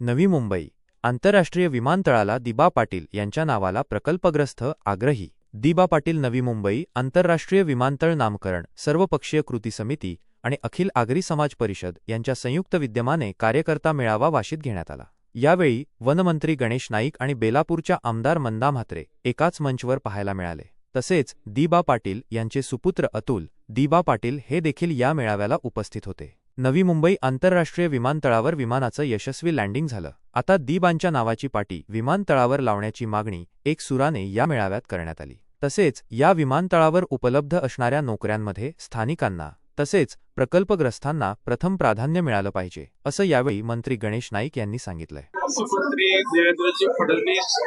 नवी मुंबई आंतरराष्ट्रीय विमानतळाला दिबा पाटील यांच्या नावाला प्रकल्पग्रस्त आग्रही. दिबा पाटील नवी मुंबई आंतरराष्ट्रीय विमानतळ नामकरण सर्वपक्षीय कृती समिती आणि अखिल आगरी समाज परिषद यांच्या संयुक्त विद्यमाने कार्यकर्ता मेळावा वाशीत घेण्यात आला. यावेळी वनमंत्री गणेश नाईक आणि बेलापूरच्या आमदार मंदा म्हात्रे एकाच मंचवर पाहायला मिळाले. तसेच दिबा पाटील यांचे सुपुत्र अतुल दिबा पाटील हे देखील या मेळाव्याला उपस्थित होते. नवी मुंबई आंतरराष्ट्रीय विमानतळावर विमानाचं यशस्वी लँडिंग झालं. आता दिबांच्या नावाची पाटी विमानतळावर लावण्याची मागणी एक सुराने या मेळाव्यात करण्यात आली. तसेच या विमानतळावर उपलब्ध असणाऱ्या नोकऱ्यांमध्ये स्थानिकांना तसेच प्रकल्पग्रस्तांना प्रथम प्राधान्य मिळालं पाहिजे असं यावेळी मंत्री गणेश नाईक यांनी सांगितलंय. मुख्यमंत्री देवेंद्रजी फडणवीस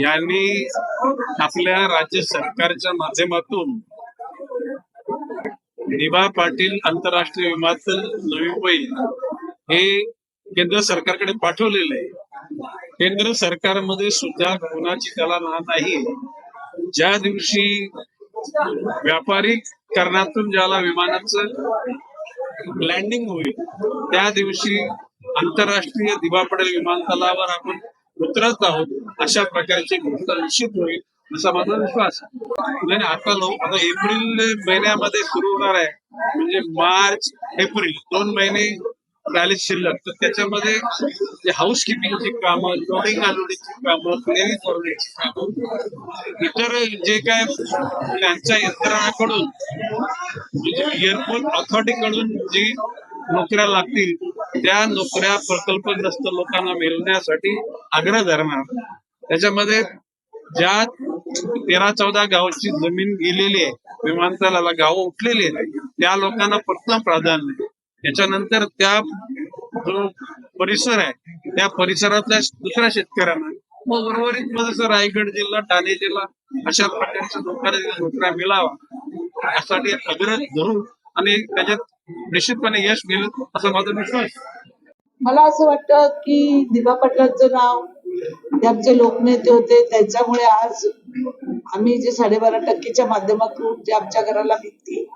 यांनी आपल्या राज्य सरकारच्या माध्यमातून निभा पाटील आंतरराष्ट्रीय विमानतळ नवी मुंबई हे केंद्र सरकारकडे पाठवलेलं आहे. केंद्र सरकारमध्ये सुद्धा कोणाची त्याला ना नाही. ज्या दिवशी व्यापारी करण्यातून ज्याला विमानाचं लँडिंग होईल त्या दिवशी आंतरराष्ट्रीय दिवा पडेल विमानतळावर आपण उतरत आहोत अशा प्रकारची घोषणा निश्चित होईल असा माझा विश्वास आहे. नाही नाही, आता लोक आता एप्रिल महिन्यामध्ये सुरू होणार आहे. म्हणजे मार्च एप्रिल दोन महिने राहिले शिल्लक. तर त्याच्यामध्ये जे हाऊस किपिंगची कामं लोडिंग अनलोडिंगची कामं क्लिअरिंग फॉर्मेटची कामं इतर जे काय त्यांच्या यंत्रणाकडून म्हणजे एअरपोर्ट ऑथॉरिटीकडून जी नोकऱ्या लागतील त्या नोकऱ्या प्रकल्पग्रस्त लोकांना मिळवण्यासाठी आग्रह धरणार. त्याच्यामध्ये ज्या तेरा चौदा गावाची जमीन गेलेली आहे. विमानतळाला गावं उठलेली आहेत. त्या लोकांना प्रथम प्राधान्य त्याच्यानंतर त्या जो परिसर आहे त्या परिसरातल्या दुसऱ्या शेतकऱ्यांना मग उर्वरित मध्ये रायगड जिल्हा ठाणे जिल्हा अशा प्रकारच्या लोकांना नोकऱ्या मिळावा यासाठी अग्रज धरून आणि त्याच्यात निश्चितपणे यश मिळेल असा माझा विश्वास. मला असं वाटतं की दिबा पाटलांचं नाव ते आमचे लोकनेते होते त्यांच्यामुळे आज आम्ही जे साडेबारा टक्केच्या माध्यमातून जे आमच्या घराला भिंती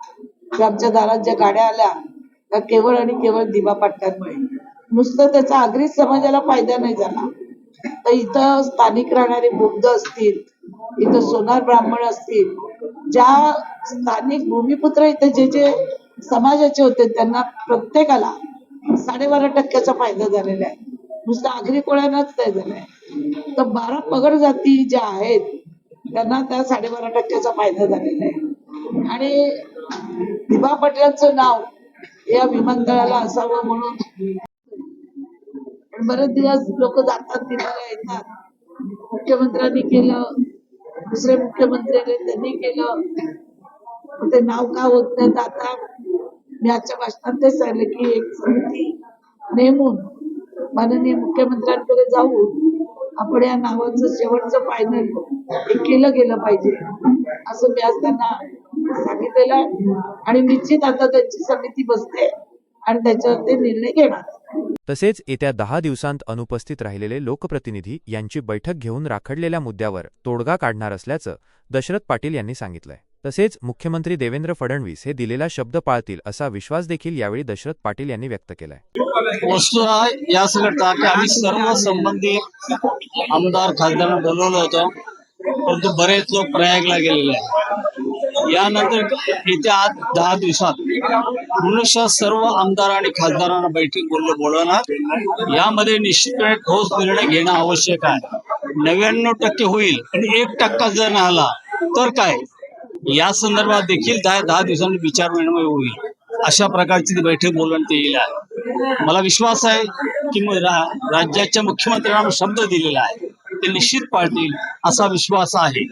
आमच्या दारात ज्या गाड्या आल्या त्या केवळ आणि केवळ दिवा पाटलांमुळे. नुसतं त्याचा आगरी समाजाला फायदा नाही झाला. तर इथं स्थानिक राहणारे बुद्ध असतील इथं सोनार ब्राह्मण असतील ज्या स्थानिक भूमिपुत्र इथे जे जे समाजाचे होते त्यांना प्रत्येकाला साडेबारा टक्क्याचा फायदा झालेला आहे. नुसतं आगरी कोळ्यांनाच नाही झालाय. तर बारा पगड जाती ज्या आहेत त्यांना त्या साडेबारा टक्क्याचा फायदा झालेला आहे. आणि दिबा पटेलचं नाव या विमानतळाला असावं म्हणून. पण बरेच दिवस लोक जातात दिवाला येतात. मुख्यमंत्र्यांनी केलं दुसरे मुख्यमंत्री आले त्यांनी केलं. ते नाव का होत नाही आता मी आजच्या भाषणात तेच सांगितलं की एक समिती नेमून माननीय मुख्यमंत्र्यांकडे जाऊन आपण या नावाचं शेवटचं फायनल हे केलं गेलं पाहिजे. असं मी आज त्यांना सांगितलेलं आहे. आणि निश्चित आता त्यांची समिती बसते आणि त्याच्यावर ते निर्णय घेणार. तसेच येत्या दहा दिवसांत अनुपस्थित राहिलेले लोकप्रतिनिधी यांची बैठक घेऊन राखडलेल्या मुद्द्यावर तोडगा काढणार असल्याचं दशरथ पाटील यांनी सांगितलंय. तसेच मुख्यमंत्री देवेंद्र फडणवीस हे दिलेला शब्द पाळतील असा विश्वास देखील यावेळी दशरथ पाटील यांनी व्यक्त केलाय. वस्तू या की आम्ही सर्व संबंधित आमदार खासदारांना बोलवलं होतं परंतु बरेच लोक प्रयागला गेलेले आहेत. यानंतर येत्या आठ दहा दिवसात पुनश्च सर्व आमदार आणि खासदारांना बैठक बोललं बोलवणार. यामध्ये निश्चितपणे ठोस निर्णय घेणं आवश्यक आहे. नव्याण्णव टक्के होईल आणि एक टक्का जर आला तर काय? या संदर्भात देखील दहा दहा दिवसांनी विचार विनिमय होईल. अशा प्रकारची ती बैठक बोलवण्यात येईल आहे. मला विश्वास आहे की रा- राज्याच्या मुख्यमंत्र्यांना शब्द दिलेला आहे. ते निश्चित पाळतील असा विश्वास आहे.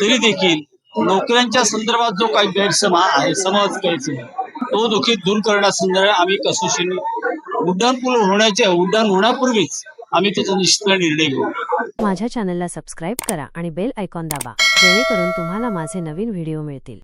तरी देखील नोकऱ्यांच्या संदर्भात जो काही गैरसमज आहे समज गैरसमज तो देखील दूर करण्यासंदर्भात आम्ही कसोशीने उड्डाणपूल होण्याच्या उड्डाण होण्यापूर्वीच आम्ही त्याचा निश्चित निर्णय घेऊ. माझ्या चॅनलला सबस्क्राईब करा आणि बेल आयकॉन दाबा जेणेकरून तुम्हाला माझे नवीन व्हिडिओ मिळतील.